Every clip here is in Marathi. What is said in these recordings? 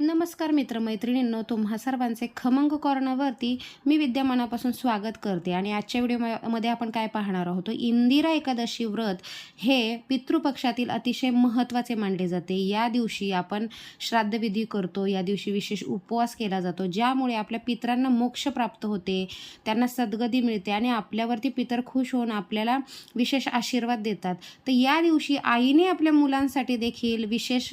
नमस्कार मित्रमैत्रिणींनो तुम्हा सर्वांचे खमंग कॉर्नरवरती मी विद्यमानापासून स्वागत करते आणि आजच्या व्हिडिओमध्ये आपण काय पाहणार आहोत? इंदिरा एकादशी व्रत हे पितृपक्षातील अतिशय महत्त्वाचे मानले जाते. या दिवशी आपण श्राद्धविधी करतो या दिवशी विशेष उपवास केला जातो ज्यामुळे आपल्या पितरांना मोक्ष प्राप्त होते त्यांना सद्गती मिळते आणि आपल्यावरती पितर खुश होऊन आपल्याला विशेष आशीर्वाद देतात. तर या दिवशी आईने आपल्या मुलांसाठी देखील विशेष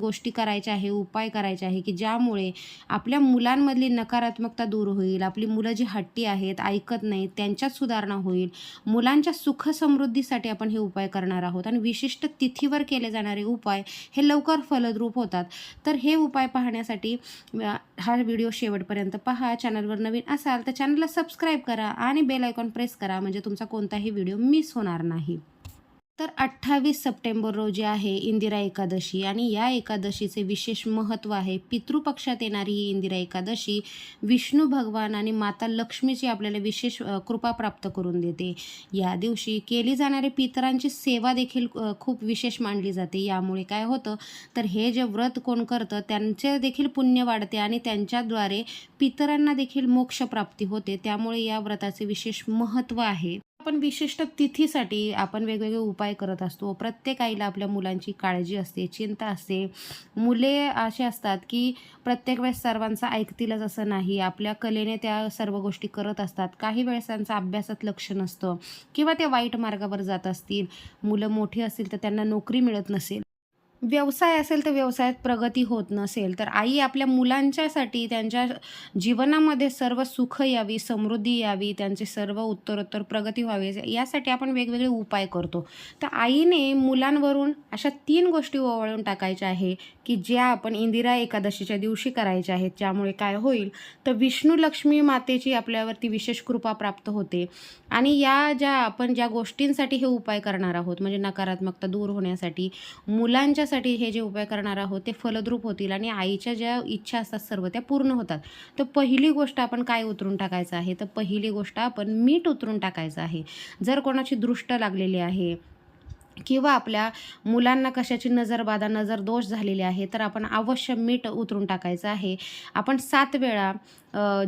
गोष्टी करायच्या आहे उपाय करायचे आहे की ज्यामुळे आपल्या मुलांमधली नकारात्मकता दूर होईल आपली मुलं जी हट्टी आहेत ऐकत नाहीत त्यांच्यात सुधारणा होईल. मुलांच्या सुख समृद्धीसाठी आपण हे उपाय करणार आहोत आणि विशिष्ट तिथीवर केले जाणारे उपाय हे लवकर फलद्रूप होतात. तर हे उपाय पाहण्यासाठी हा व्हिडिओ शेवटपर्यंत पहा. चॅनलवर नवीन असाल तर चॅनलला सबस्क्राईब करा आणि बेल आयकॉन प्रेस करा म्हणजे तुमचा कोणताही व्हिडिओ मिस होणार नाही. तर अठ्ठावीस सप्टेंबर रोजी आहे इंदिरा एकादशी आणि या एकादशीचे विशेष महत्त्व आहे. पितृपक्षात येणारी ही इंदिरा एकादशी विष्णू भगवान आणि माता लक्ष्मीची आपल्याला विशेष कृपा प्राप्त करून देते. या दिवशी केली जाणारी पितरांची सेवा देखील खूप विशेष मानली जाते. यामुळे काय होतं तर हे जे व्रत कोण करतं त्यांचे देखील पुण्य वाढते आणि त्यांच्याद्वारे पितरांना देखील मोक्षप्राप्ती होते. त्यामुळे या व्रताचे विशेष महत्त्व आहे. आपण विशिष्ट तिथीसाठी आपण वेगवेगळे उपाय करत असतो. प्रत्येक आईला आपल्या मुलांची काळजी असते चिंता असते. मुले असे असतात की प्रत्येक वेळेस सर्वांचं ऐकतीलच असं नाही. आपल्या कलेने त्या सर्व गोष्टी करत असतात. काही वेळेस त्यांचा अभ्यासात लक्ष नसतं किंवा ते वाईट मार्गावर जात असतील. मुलं मोठी असतील तर त्यांना नोकरी मिळत नसेल. व्यवसाय असेल तर व्यवसायात प्रगती होत नसेल तर आई आपल्या मुलांच्यासाठी त्यांच्या जीवनामध्ये सर्व सुख यावी समृद्धी यावी त्यांचे सर्व उत्तरोत्तर प्रगती व्हावी यासाठी आपण वेगवेगळे उपाय करतो. तर आईने मुलांवरून अशा तीन गोष्टी ओवाळून टाकायच्या आहे की ज्या आपण इंदिरा एकादशीच्या दिवशी करायच्या आहेत ज्यामुळे काय होईल तर विष्णू लक्ष्मी मातेची आपल्यावरती विशेष कृपा प्राप्त होते. आणि या ज्या आपण ज्या गोष्टींसाठी हे उपाय करणार आहोत म्हणजे नकारात्मकता दूर होण्यासाठी मुलांच्या मुलांच्यासाठी हे जे उपाय करणार आहोत ते फलद्रूप होतील आणि आईच्या ज्या इच्छा असतात सर्व त्या पूर्ण होतात. तर पहिली गोष्ट आपण काय उतरून टाकायचं आहे? तर पहिली गोष्ट आपण मीठ उतरून टाकायचं आहे. जर कोणाची दृष्ट लागलेली आहे किंवा आपल्या मुलांना कशाची नजरबाधा नजर दोष झालेले आहे तर आपण अवश्य मीठ उतरून टाकायचं आहे. आपण सात वेळा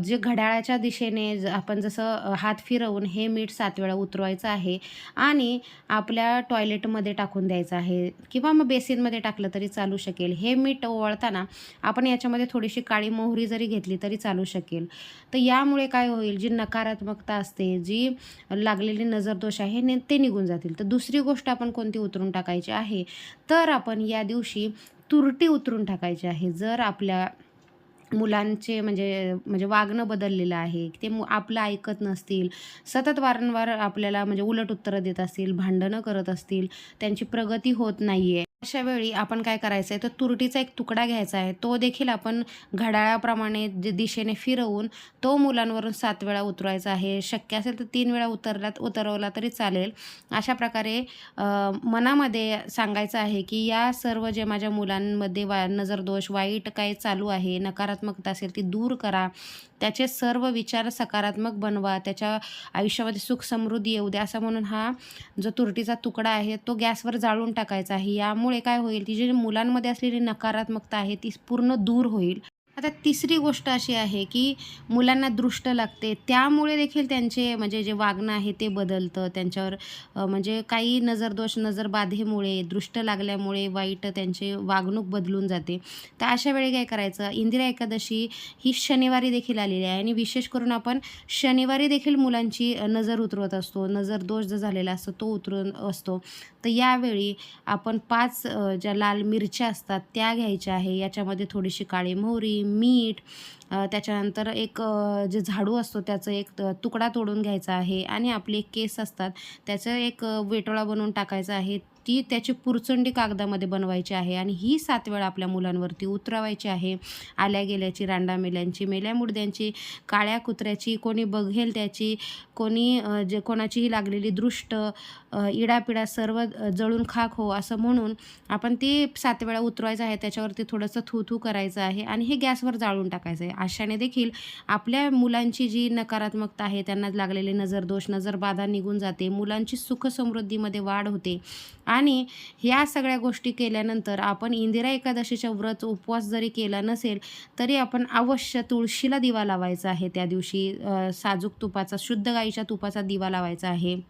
जे घड्याळाच्या दिशेने ज- आपण जसं हात फिरवून हे मीठ सात वेळा उतरवायचं आहे आणि आपल्या टॉयलेटमध्ये टाकून द्यायचं आहे किंवा मग बेसिनमध्ये टाकलं तरी चालू शकेल. हे मीठ ओवळताना आपण याच्यामध्ये थोडीशी काळी मोहरी जरी घेतली तरी चालू शकेल. तर यामुळे काय होईल जी नकारात्मकता असते जी लागलेली नजरदोष आहे ने ते निघून जातील. तर दुसरी गोष्ट आपण कोणती उतरून टाकायची आहे? तर आपण या दिवशी तुरटी उतरून टाकायची आहे. जर आपल्या मुलांचे म्हणजे म्हणजे वागणं बदललेलं आहे. ते मु आपलं ऐकत नसतील. सतत वारंवार आपल्याला म्हणजे उलट उत्तरं देत असतील भांडणं करत असतील त्यांची प्रगती होत नाही आहे अशा वेळी आपण काय करायचं आहे तर तुरटीचा एक तुकडा घ्यायचा आहे. तो देखील आपण घड्याळाप्रमाणे जे दिशेने फिरवून तो मुलांवरून सात वेळा उतरवायचा आहे. शक्य असेल तर तीन वेळा उतरल्यात उतरवला तरी चालेल. अशा प्रकारे मनामध्ये सांगायचं आहे की या सर्व जे माझ्या मुलांमध्ये वा नजरदोष वाईट काय चालू आहे नकारात्मकता असेल ती दूर करा. त्याचे सर्व विचार सकारात्मक बनवा. त्याच्या आयुष्यामध्ये सुख समृद्धी येऊ द्या असं म्हणून हा जो तुरटीचा तुकडा आहे तो गॅसवर जाळून टाकायचा आहे. यामुळे काय होईल ती जी मुलांमध्ये असलेली नकारात्मकता आहे ती पूर्ण दूर होईल. आता तिसरी गोष्ट अशी आहे की मुलांना दृष्ट लागते. त्यामुळे देखील त्यांचे म्हणजे जे वागणं आहे ते बदलतं. त्यांच्यावर म्हणजे काही नजरदोष नजरबाधेमुळे दृष्ट लागल्यामुळे वाईट त्यांचे वागणूक बदलून जाते. तर अशा वेळी काय करायचं? इंदिरा एकादशी ही शनिवारी देखील आलेली आहे आणि विशेष करून आपण शनिवारी देखील मुलांची नजर उतरवत असतो. नजर दोष जो झालेला असतो तो उतरून असतो. तर यावेळी आपण पाच ज्या लाल मिरच्या असतात त्या घ्यायच्या आहे. याच्यामध्ये थोडीशी काळी मोहरी मीठ अ, त्याच्यानंतर एक जे झाडू असतो त्याचं एक त- तुकडा तोडून घ्यायचा आहे आणि आपले एक केस असतात. त्याचं एक वेटोळा बनवून टाकायचा आहे. ती त्याची पुरचंडी कागदामध्ये बनवायची आहे आणि ही सात वेळा आपल्या मुलांवरती उतरवायची आहे. आल्या गेल्याची रांडा मेल्यांची मेल्या मुडद्यांची काळ्या कुत्र्याची कोणी बघेल त्याची कोणी जे कोणाचीही लागलेली दृष्ट इडापिडा सर्व जळून खाक हो असं म्हणून आपण ते सात वेळा उतरवायचं आहे. त्याच्यावरती थोडंसं थू थू करायचं आहे आणि हे गॅसवर जाळून टाकायचं आहे. अशाने देखील आपल्या मुलांची जी नकारात्मकता आहे त्यांना लागलेले नजरदोष नजरबाधा निघून जाते. मुलांची सुख समृद्धीमध्ये वाढ होते. आणि ह्या सगळ्या गोष्टी केल्यानंतर आपण इंदिरा एकादशीच्या व्रत उपवास जरी केला नसेल तरी आपण अवश्य तुळशीला दिवा लावायचा आहे. त्या दिवशी साजूक तुपाचा शुद्ध गाईच्या तुपाचा दिवा लावायचा आहे.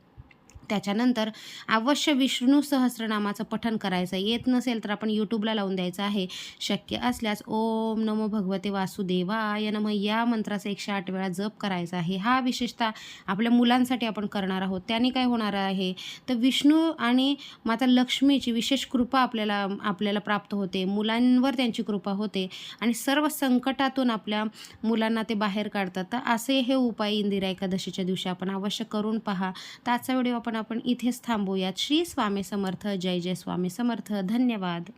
त्याच्यानंतर अवश्य विष्णू सहस्रनामाचं पठण करायचं. येत नसेल तर आपण यूट्यूबला लावून द्यायचं आहे. शक्य असल्यास ओम नमो भगवते वासुदेवाय नम. या मंत्राचा एकशे आठ वेळा जप करायचा आहे. हा विशेषतः आपल्या मुलांसाठी आपण करणार आहोत. त्याने काय होणार आहे? तर विष्णू आणि माता लक्ष्मीची विशेष कृपा आपल्याला आपल्याला प्राप्त होते. मुलांवर त्यांची कृपा होते आणि सर्व संकटातून आपल्या मुलांना ते बाहेर काढतात. तर असे हे उपाय इंदिरा एकादशीच्या दिवशी आपण अवश्य करून पहा. तर आजचा व्हिडिओ आपण आपण इथेच थांबूयात. श्री स्वामी समर्थ जय जय स्वामी समर्थ. धन्यवाद.